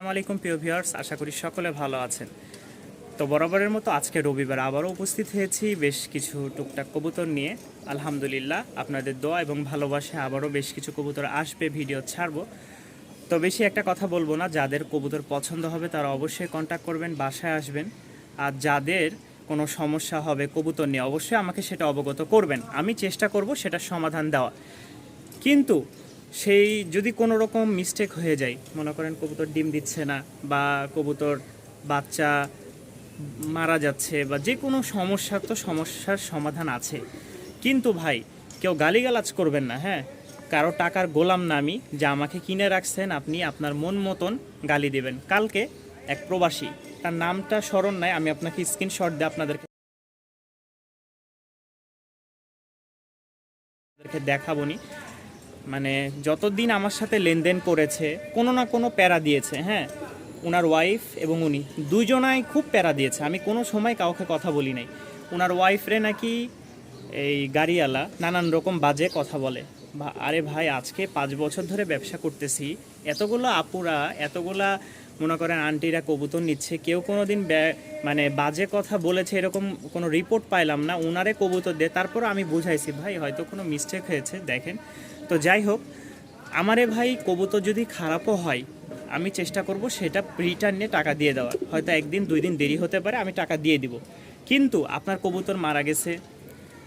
আলাইকুম, প্রিয় ভিউয়ার্স। আশা করি সকলে ভালো আছেন। তো বরাবরের মতো আজকে রবিবার আবারও উপস্থিত হয়েছি বেশ কিছু টুকটাক কবুতর নিয়ে। আলহামদুলিল্লাহ, আপনাদের দোয়া এবং ভালোবাসা আবারও বেশ কিছু কবুতর আসবে, ভিডিও ছাড়বো। তো বেশি একটা কথা বলব না, যাদের কবুতর পছন্দ হবে তারা অবশ্যই কন্ট্যাক্ট করবেন, বাসায় আসবেন। আর যাদের কোনো সমস্যা হবে কবুতর নিয়ে, অবশ্যই আমাকে সেটা অবগত করবেন। আমি চেষ্টা করব সেটা সমাধান দেওয়া কিন্তু সেই যদি কোনো রকম মিস্টেক হয়ে যায়, মনে করেন কবুতর ডিম দিচ্ছে না বা কবুতর বাচ্চা মারা যাচ্ছে বা যে কোনো সমস্যা তো সমস্যার সমাধান আছে। কিন্তু ভাই, কেউ গালিগালাজ করবেন না হ্যাঁ? কারও টাকার গোলাম না আমি, যা আমাকে কিনে রাখছেন আপনি আপনার মন মতন গালি দেবেন। কালকে এক প্রবাসী, তার নামটা স্মরণ নাই, আমি আপনাকে স্ক্রিনশট দিয়ে আপনাদেরকে দেখাবনি মানে যতদিন আমার সাথে লেনদেন করেছে, কোনো না কোনো প্যারা দিয়েছে হ্যাঁ? ওনার ওয়াইফ এবং উনি, দুজনাই খুব প্যারা দিয়েছে। আমি কোনো সময় কাউকে কথা বলি নাই। ওনার ওয়াইফরে নাকি এই গাড়িওয়ালা নানান রকম বাজে কথা বলে। বা, আরে ভাই, আজকে পাঁচ বছর ধরে ব্যবসা করতেছি। এতগুলো আপুরা, এতগুলা, মনে করেন আন্টিরা কবুতর নিচ্ছে। কেউ কোনো দিন মানে বাজে কথা বলেছে এরকম কোনো রিপোর্ট পাইলাম না। ওনারে কবুতর দে তারপর আমি বুঝাইছি, ভাই, হয়তো কোনো মিস্টেক হয়েছে, দেখেন। তো যাই হোক, আমারে ভাই কবুতর যদি খারাপও হয়, আমি চেষ্টা করব সেটা রিটার্নে টাকা দিয়ে দেওয়ার। হয়তো একদিন, দুই দিন দেরি হতে পারে, আমি টাকা দিয়ে দিব। কিন্তু আপনার কবুতর মারা গেছে।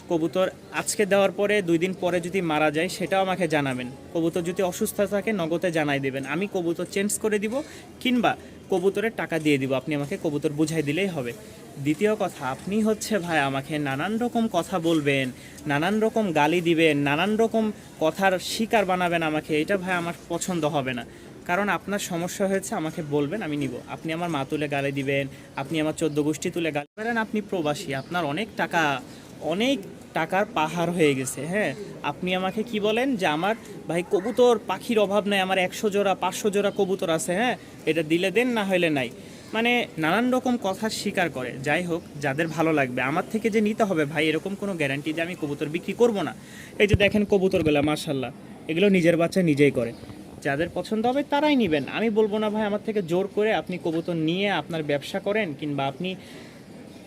কবুতর আজকে দেওয়ার পরে, দুই দিন পরে যদি মারা যায়, সেটাও আমাকে জানাবেন। কবুতর যদি অসুস্থ থাকে, নগদে জানাই দেবেন। আমি কবুতর চেঞ্জ করে দিব, কিংবা কবুতরের টাকা দিয়ে দিব। আপনি আমাকে কবুতর বুঝাই দিলেই হবে। দ্বিতীয় কথা, আপনি হচ্ছে ভাই আমাকে নানান রকম কথা বলবেন, নানান রকম গালি দিবেন, নানান রকম কথার শিকার বানাবেন আমাকে। এটা ভাই আমার পছন্দ হবে না। কারণ আপনার সমস্যা হয়েছে, আমাকে বলবেন, আমি নিব। আপনি আমার মা তুলে গালি দিবেন, আপনি আমার চোদ্দ গোষ্ঠী তুলে গালি করেন আপনি প্রবাসী, আপনার অনেক টাকা, অনেক টাকার পাহাড় হয়ে গেছে হ্যাঁ? আপনি আমাকে কি বলেন যে আমার, ভাই, কবুতর পাখির অভাব নাই, আমার একশো জোড়া, পাঁচশো জোড়া কবুতর আছে হ্যাঁ? এটা দিলে দেন, না হইলে নাই। মানে নানান রকম কথা স্বীকার করে। যাই হোক, যাদের ভালো লাগবে, আমার থেকে যে নিতে হবে, ভাই, এরকম কোনো গ্যারান্টি যে আমি কবুতর বিক্রি করব না। এই যে দেখেন কবুতরগুলো মার্শাল্লাহ এগুলো নিজের বাচ্চা নিজেই করে। যাদের পছন্দ হবে, তারাই নেবেন। আমি বলব না, ভাই, আমার থেকে জোর করে আপনি কবুতর নিয়ে আপনার ব্যবসা করেন, কিংবা আপনি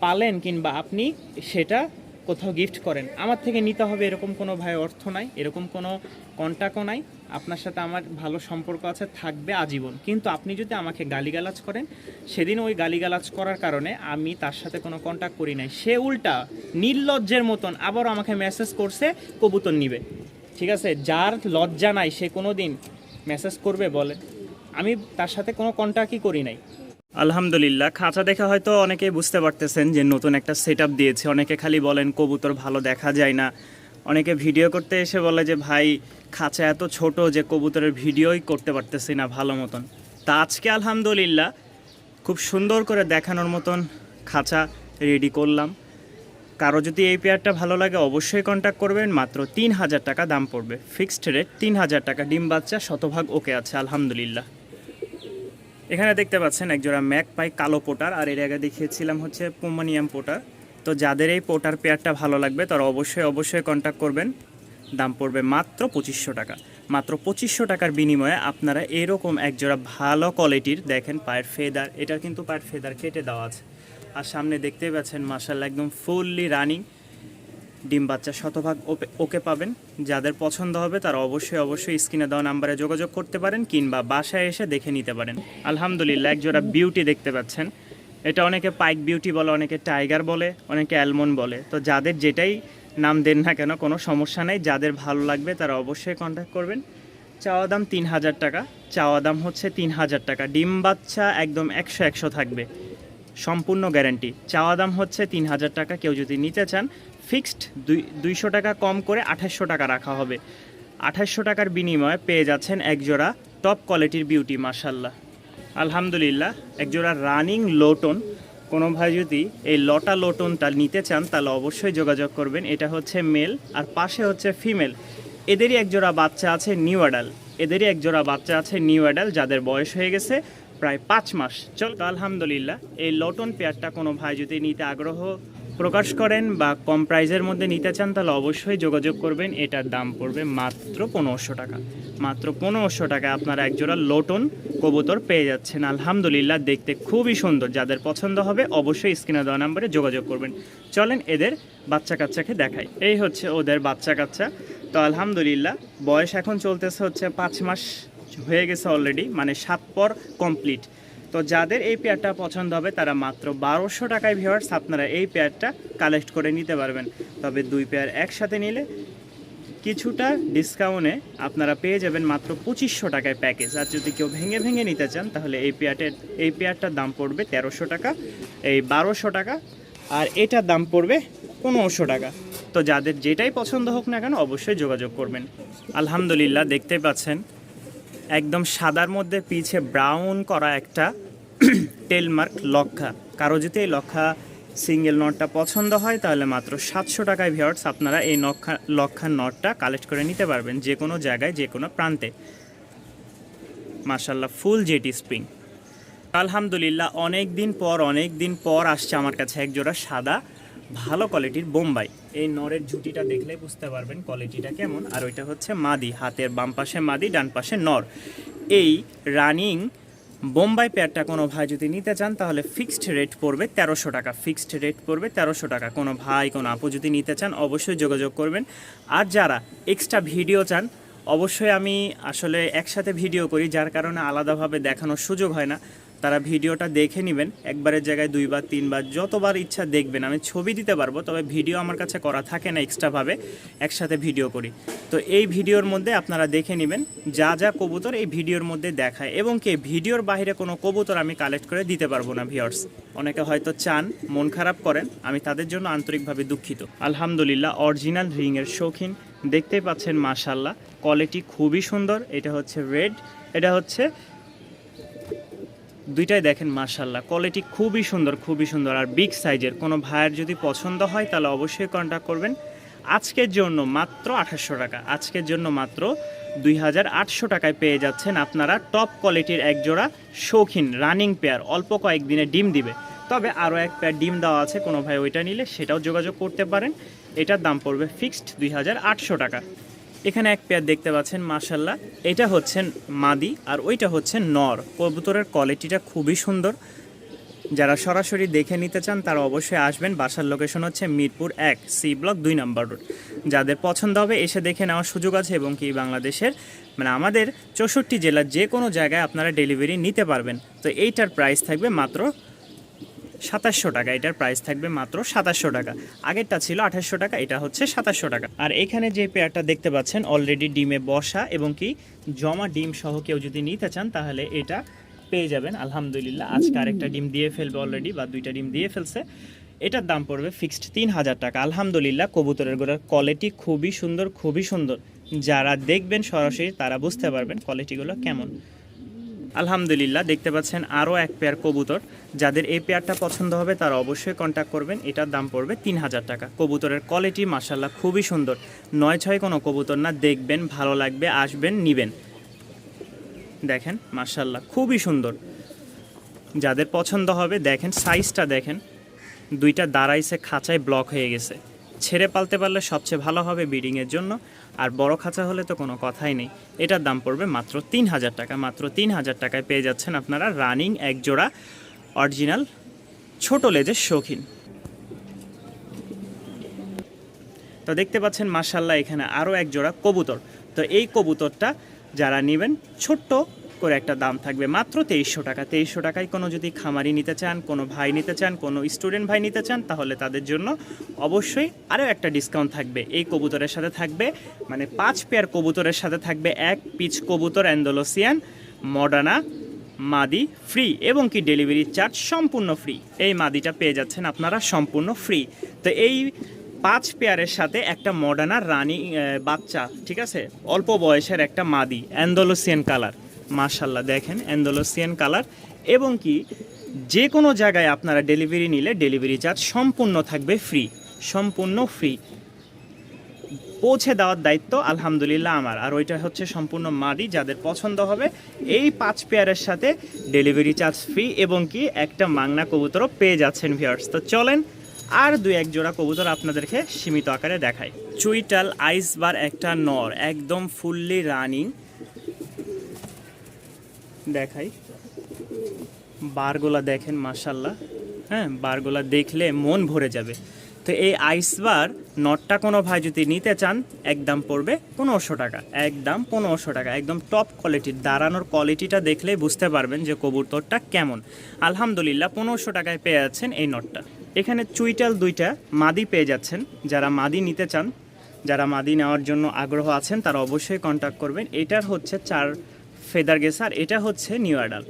পালেন, কিংবা আপনি সেটা কোথাও গিফট করেন। আমার থেকে নিতে হবে এরকম কোনো ভাই অর্থ নাই, এরকম কোনো কন্ট্যাক্টও নাই। আপনার সাথে আমার ভালো সম্পর্ক আছে, থাকবে আজীবন। কিন্তু আপনি যদি আমাকে গালিগালাজ করেন, সেদিন ওই গালিগালাজ করার কারণে আমি তার সাথে কোনো কন্ট্যাক্ট করি নাই। সে উল্টা নির্লজ্জের মতন আবারও আমাকে মেসেজ করছে, কবুতর নিবে। ঠিক আছে? যার লজ্জা নাই, সে কোনো দিন মেসেজ করবে বলে। আমি তার সাথে কোনো কন্ট্যাক্টই করি নাই। আলহামদুলিল্লাহ। খাঁচা দেখে হয়তো অনেকে বুঝতে পারতেছেন যে নতুন একটা সেট দিয়েছে। অনেকে খালি বলেন, কবুতর ভালো দেখা যায় না। অনেকে ভিডিও করতে এসে বলে যে, ভাই, খাঁচা এত ছোট যে কবুতরের ভিডিওই করতে পারতেছি না ভালো মতন। তা আজকে আলহামদুলিল্লাহ খুব সুন্দর করে দেখানোর মতন খাঁচা রেডি করলাম। কারও যদি এই পেয়ারটা ভালো লাগে অবশ্যই কন্ট্যাক্ট করবেন। মাত্র তিন হাজার টাকা দাম পড়বে। ফিক্সড রেট তিন হাজার টাকা। ডিম বাচ্চা শতভাগ ওকে আছে, আলহামদুলিল্লাহ। এখানে দেখতে পাচ্ছেন একজোড়া ম্যাক পাই কালো পোটার, আর এর আগে দেখিয়েছিলাম হচ্ছে পোমানিয়াম পোটার। তো যাদের এই পোটার পেয়ারটা ভালো লাগবে, তারা অবশ্যই অবশ্যই কন্ট্যাক্ট করবেন। দাম পড়বে মাত্র পঁচিশশো টাকা। মাত্র পঁচিশশো টাকার বিনিময়ে আপনারা এরকম একজোড়া ভালো কোয়ালিটির দেখেন পায়ের ফেদার। এটার কিন্তু পায়ের ফেদার কেটে দেওয়া আছে। আর সামনে দেখতেই পাচ্ছেন মার্শাল্লাহ একদম ফুললি রানিং ডিম বাচ্চা শতভাগ ওকে পাবেন। যাদের পছন্দ হবে তারা অবশ্যই অবশ্যই স্ক্রিনে দেওয়া নাম্বারে যোগাযোগ করতে পারেন কিংবা বাসায় এসে দেখে নিতে পারেন। আলহামদুলিল্লাহ একজোড়া বিউটি দেখতে পাচ্ছেন। এটা অনেকে পাইক বিউটি বলে, অনেকে টাইগার বলে, অনেকে অ্যালমন্ড বলে। তো যাদের যেটাই নাম দেন না কেন, কোনো সমস্যা নেই। যাদের ভালো লাগবে তারা অবশ্যই কন্ট্যাক্ট করবেন। চাওয়া দাম তিন হাজার টাকা। চাওয়া দাম হচ্ছে তিন হাজার টাকা। ডিম বাচ্চা একদম একশো একশো থাকবে। সম্পূর্ণ গ্যারান্টি চাওয়া দাম হচ্ছে তিন হাজার টাকা। কেউ যদি নিতে চান ফিক্সড দুই, দুইশো টাকা কম করে আঠাশশো টাকা রাখা হবে। আঠাশশো টাকার বিনিময়ে পেয়ে যাচ্ছেন একজোড়া টপ কোয়ালিটির বিউটি মার্শাল্লাহ আলহামদুলিল্লাহ, একজোড়া রানিং লোটন কোনো ভাই যদি এই লটা লোটনটা নিতে চান, তাহলে অবশ্যই যোগাযোগ করবেন। এটা হচ্ছে মেল আর পাশে হচ্ছে ফিমেল এদেরই একজোড়া বাচ্চা আছে নিউ অ্যাডাল এদেরই একজোড়া বাচ্চা আছে নিউ অ্যাডাল যাদের বয়স হয়ে গেছে প্রায় পাঁচ মাস। চল আলহামদুলিল্লাহ, এই লটন পেয়ারটা কোনো ভাই যদি নিতে আগ্রহ প্রকাশ করেন বা কম প্রাইজের মধ্যে নিতে চান, তাহলে অবশ্যই যোগাযোগ করবেন। এটার দাম পড়বে মাত্র পনেরোশো টাকা। মাত্র পনেরোশো টাকায় আপনারা একজোড়া লোটন কবুতর পেয়ে যাচ্ছেন। আলহামদুলিল্লাহ, দেখতে খুবই সুন্দর। যাদের পছন্দ হবে, অবশ্যই স্ক্রিনে দেওয়া নাম্বারে যোগাযোগ করবেন। চলেন এদের বাচ্চা কাচ্চাকে দেখাই। এই হচ্ছে ওদের বাচ্চা কাচ্চা। তো আলহামদুলিল্লাহ, বয়স এখন চলতেছে হচ্ছে পাঁচ মাস হয়ে গেছে অলরেডি মানে সাত পর কমপ্লিট। তো যাদের এই পেয়ারটা পছন্দ হবে, তারা মাত্র বারোশো টাকায় ভিওয়ার্স আপনারা এই পেয়ারটা কালেক্ট করে নিতে পারবেন। তবে দুই পেয়ার একসাথে নিলে কিছুটা ডিসকাউন্টে আপনারা পেয়ে যাবেন মাত্র পঁচিশশো টাকায় প্যাকেজ আর যদি কেউ ভেঙে ভেঙে নিতে চান, তাহলে এই পেয়ারটের এই পেয়ারটার দাম পড়বে তেরোশো টাকা, এই বারোশো টাকা, আর এটার দাম পড়বে পনেরোশো টাকা। তো যাদের যেটাই পছন্দ হোক না কেন, অবশ্যই যোগাযোগ করবেন। আলহামদুলিল্লাহ, দেখতে পাচ্ছেন। একদম সাদার মধ্যে পিছে ব্রাউন করা একটা টেলমার্ক লক্ষা। কারও যদি এই লক্ষা সিঙ্গেল নটটা পছন্দ হয়, তাহলে মাত্র সাতশো টাকায় ভিওর্স আপনারা এই নক্ষা, লক্ষার নটটা কালেক্ট করে নিতে পারবেন যে কোনো জায়গায়, যে কোনো প্রান্তে। মার্শাল্লাহ ফুল জেটি স্প্রিং আলহামদুলিল্লাহ অনেক দিন পর অনেক দিন পর আসছে আমার কাছে এক জোড়া সাদা ভালো কোয়ালিটির বোম্বাই। এই নরের ঝুটিটা দেখলে বুঝতে পারবেন কোয়ালিটিটা কেমন। আর ওইটা হচ্ছে মাদি, হাতের বাম পাশে মাদি, ডান পাশে নর। এই রানিং বোম্বাই পেয়ারটা কোনো ভাই যদি নিতে চান, তাহলে ফিক্সড রেট পড়বে তেরোশো টাকা। ফিক্সড রেট পড়বে তেরোশো টাকা। কোনো ভাই, কোনো আপু যদি নিতে চান, অবশ্যই যোগাযোগ করবেন। আর যারা এক্সট্রা ভিডিও চান, অবশ্যই আমি আসলে একসাথে ভিডিও করি, যার কারণে আলাদাভাবে দেখানোর সুযোগ হয় না। তারা ভিডিওটা দেখে নেবেন, একবারের জায়গায় দুইবার, তিনবার, যতবার ইচ্ছা দেখবেন। আমি ছবি দিতে পারব, তবে ভিডিও আমার কাছে করা থাকে না এক্সট্রাভাবে একসাথে ভিডিও করি। তো এই ভিডিওর মধ্যে আপনারা দেখে নেবেন যা যা কবুতর এই ভিডিওর মধ্যে দেখায় এবং কি ভিডিওর বাইরে কোনো কবুতর আমি কালেক্ট করে দিতে পারব না ভিওর্স অনেকে হয়তো চান, মন খারাপ করেন, আমি তাদের জন্য আন্তরিকভাবে দুঃখিত। আলহামদুলিল্লাহ অরিজিনাল রিংয়ের শৌখিন, দেখতেই পাচ্ছেন মাশাল্লাহ কোয়ালিটি খুবই সুন্দর, এটা হচ্ছে রেড এটা হচ্ছে দুইটাই দেখেন মার্শাল্লাহ কোয়ালিটি খুবই সুন্দর খুবই সুন্দর। আর বিগ সাইজের কোনো ভাইয়ের যদি পছন্দ হয়, তাহলে অবশ্যই কন্ট্যাক্ট করবেন। আজকের জন্য মাত্র আঠাশশো টাকা। আজকের জন্য মাত্র দুই হাজার আটশো টাকায় পেয়ে যাচ্ছেন আপনারা টপ কোয়ালিটির এক জোড়া শৌখিন রানিং পেয়ার অল্প কয়েকদিনে ডিম দিবে। তবে আরও এক পেয়ার ডিম দেওয়া আছে, কোনো ভাই ওইটা নিলে সেটাও যোগাযোগ করতে পারেন। এটার দাম পড়বে ফিক্সড দুই হাজার আটশো টাকা। এখানে এক পেয়ার দেখতে পাচ্ছেন মাশাল্লাহ এটা হচ্ছেন মাদি আর ওইটা হচ্ছে নর। কবুতরের কোয়ালিটিটা খুবই সুন্দর। যারা সরাসরি দেখে নিতে চান, তারা অবশ্যই আসবেন। বাসার লোকেশন হচ্ছে মিরপুর এক, সি ব্লক দুই নম্বর রোড। যাদের পছন্দ হবে, এসে দেখে নেওয়ার সুযোগ আছে এবং কি বাংলাদেশের মানে আমাদের চৌষট্টি জেলার যে কোনো জায়গায় আপনারা ডেলিভারি নিতে পারবেন। তো এইটার প্রাইস থাকবে মাত্র সাতাশশো টাকা। এটার প্রাইস থাকবে মাত্র সাতাশশো টাকা। আগেরটা ছিল আঠাশশো টাকা, এটা হচ্ছে সাতাশশো টাকা। আর এখানে যে পেয়ারটা দেখতে পাচ্ছেন অলরেডি ডিমে বসা এবং কি জমা ডিম সহ কেউ যদি নিতে চান, তাহলে এটা পেয়ে যাবেন। আলহামদুলিল্লাহ, আজকে আরেকটা ডিম দিয়ে ফেলবে অলরেডি বা দুইটা ডিম দিয়ে ফেলছে। এটার দাম পড়বে ফিক্সড তিন হাজার টাকা। আলহামদুলিল্লাহ, কবুতরের গোড়ার কোয়ালিটি খুবই সুন্দর খুবই সুন্দর। যারা দেখবেন সরাসরি, তারা বুঝতে পারবেন কোয়ালিটিগুলো কেমন। আলহামদুলিল্লাহ, দেখতে পাচ্ছেন আরও এক পেয়ার কবুতর। যাদের এই পেয়ারটা পছন্দ হবে, তারা অবশ্যই কন্ট্যাক্ট করবেন। এটার দাম পড়বে তিন হাজার টাকা। কবুতরের কোয়ালিটি মাসাল্লাহ খুবই সুন্দর। নয় ছয় কোনো কবুতর না, দেখবেন, ভালো লাগবে, আসবেন, নিবেন। দেখেন মাসাল্লাহ খুবই সুন্দর। যাদের পছন্দ হবে, দেখেন সাইজটা দেখেন। দুইটা দাঁড়াইছে, খাঁচায় ব্লক হয়ে গেছে। ছেড়ে পালতে পারলে সবচেয়ে ভালো হবে ব্রিডিংয়ের জন্য। আর বড় খাঁচা হলে তো কোনো কথাই নেই। এটার দাম পড়বে মাত্র তিন হাজার টাকা। মাত্র তিন হাজার টাকায় পেয়ে যাচ্ছেন আপনারা রানিং এক জোড়া অরিজিনাল ছোট লেজের শৌখিন। তো দেখতে পাচ্ছেন মার্শাল্লাহ এখানে আরও এক জোড়া কবুতর। তো এই কবুতরটা যারা নেবেন ছোট্ট করে একটা দাম থাকবে মাত্র তেইশশো টাকা। তেইশশো টাকায় কোনো যদি খামারি নিতে চান, কোনো ভাই নিতে চান, কোনো স্টুডেন্ট ভাই নিতে চান, তাহলে তাদের জন্য অবশ্যই আরও একটা ডিসকাউন্ট থাকবে। এই কবুতরের সাথে থাকবে মানে পাঁচ পেয়ার কবুতরের সাথে থাকবে এক পিচ কবুতর অ্যান্ডোলোসিয়ান, মডানা, মাদি ফ্রি এবং কি ডেলিভারি চার্জ সম্পূর্ণ ফ্রি এই মাদিটা পেয়ে যাচ্ছেন আপনারা সম্পূর্ণ ফ্রি তো এই পাঁচ পেয়ারের সাথে একটা মডার্না রানি বাচ্চা, ঠিক আছে? অল্প বয়সের একটা মাদি, অ্যান্ডোলোসিয়ান কালার মাশাল্লাহ দেখেন অ্যান্ডোলোসিয়ান কালার। এবং কি যে কোনো জায়গায় আপনারা ডেলিভারি নিলে ডেলিভারি চার্জ সম্পূর্ণ থাকবে ফ্রি, সম্পূর্ণ ফ্রি। পৌঁছে দেওয়ার দায়িত্ব আলহামদুলিল্লাহ আমার। আর ওইটা হচ্ছে সম্পূর্ণ মাদি, যাদের পছন্দ হবে, এই পাঁচ পেয়ারের সাথে ডেলিভারি চার্জ ফ্রি এবং কি একটা মাংনা কবুতরও পেয়ে যাচ্ছেন ভিউয়ার্স তো চলেন, আর দুই এক জোড়া কবুতর আপনাদেরকে সীমিত আকারে দেখাই। চুইটাল আইসবার একটা নর, একদম ফুললি রানিং। দেখাই। বারগুলা দেখেন মাসাল্লাহ হ্যাঁ বারগুলা দেখলে মন ভরে যাবে। তো এই আইসবার নটটা কোনো ভাই যদি নিতে চান একদম পড়বে পনেরোশো টাকা। একদম পনেরোশো টাকা। একদম টপ কোয়ালিটির দাঁড়ানোর কোয়ালিটিটা দেখলেই বুঝতে পারবেন যে কবুতরটা কেমন। আলহামদুলিল্লাহ, পনেরোশো টাকায় পেয়ে যাচ্ছেন এই নটটা এখানে চুইটাল দুইটা মাদি পেয়ে যাচ্ছেন। যারা মাদি নিতে চান, যারা মাদি নেওয়ার জন্য আগ্রহ আছেন, তারা অবশ্যই কন্ট্যাক্ট করবেন। এটার হচ্ছে চার ফেদার গেছে, আর এটা হচ্ছে নিউ অ্যাডাল।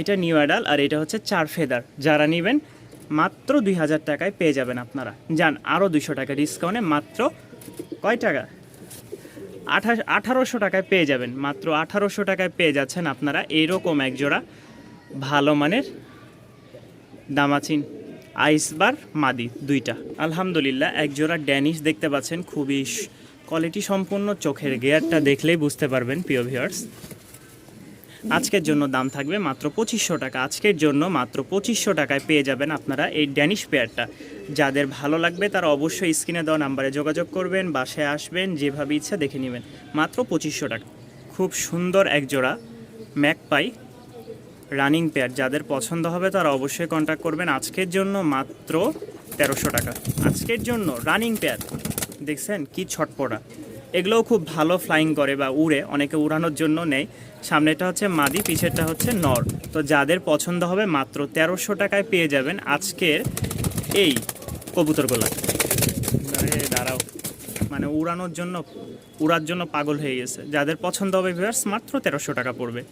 এটা নিউ অ্যাডাল আর এটা হচ্ছে চার ফেদার। যারা নেবেন, মাত্র দুই হাজার টাকায় পেয়ে যাবেন আপনারা। যান আরও দুশো টাকা ডিসকাউন্টে মাত্র কয় টাকা? আঠাশ, আঠারোশো টাকায় পেয়ে যাবেন। মাত্র আঠারোশো টাকায় পেয়ে যাচ্ছেন আপনারা এরকম এক জোড়া ভালো মানের দামাচিন আইসবার মাদি দুইটা। আলহামদুলিল্লাহ এক জোড়া ড্যানিশ দেখতে পাচ্ছেন, খুবই কোয়ালিটি সম্পূর্ণ চোখের গেয়ারটা দেখলেই বুঝতে পারবেন প্রিয় ভিউয়ার্স আজকের জন্য দাম থাকবে মাত্র পঁচিশশো টাকা। আজকের জন্য মাত্র পঁচিশশো টাকায় পেয়ে যাবেন আপনারা এই ড্যানিশ পেয়ারটা। যাদের ভালো লাগবে তারা অবশ্যই স্ক্রিনে দেওয়া নাম্বারে যোগাযোগ করবেন, বাসায় আসবেন, যেভাবে ইচ্ছা দেখে নেবেন। মাত্র পঁচিশশো টাকা। খুব সুন্দর এক জোড়া ম্যাকপাই রানিং পেয়ার। যাদের পছন্দ হবে তারা অবশ্যই কন্ট্যাক্ট করবেন। আজকের জন্য মাত্র তেরোশো টাকা। আজকের জন্য রানিং পেয়ার। দেখছেন কি ছটপটা। এগুলোও খুব ভালো ফ্লাইং করে বা উড়ে, অনেকে উড়ানোর জন্য নেই সামনেটা হচ্ছে মাদি, পিছেরটা হচ্ছে নর। তো যাদের পছন্দ হবে, মাত্র তেরোশো টাকায় পেয়ে যাবেন আজকের এই কবুতরগুলা। গোলা দাঁড়াও। মানে উড়ানোর জন্য, উড়ার জন্য পাগল হয়ে গেছে। যাদের পছন্দ হবে ভিউয়ার্স মাত্র তেরোশো টাকা পড়বে।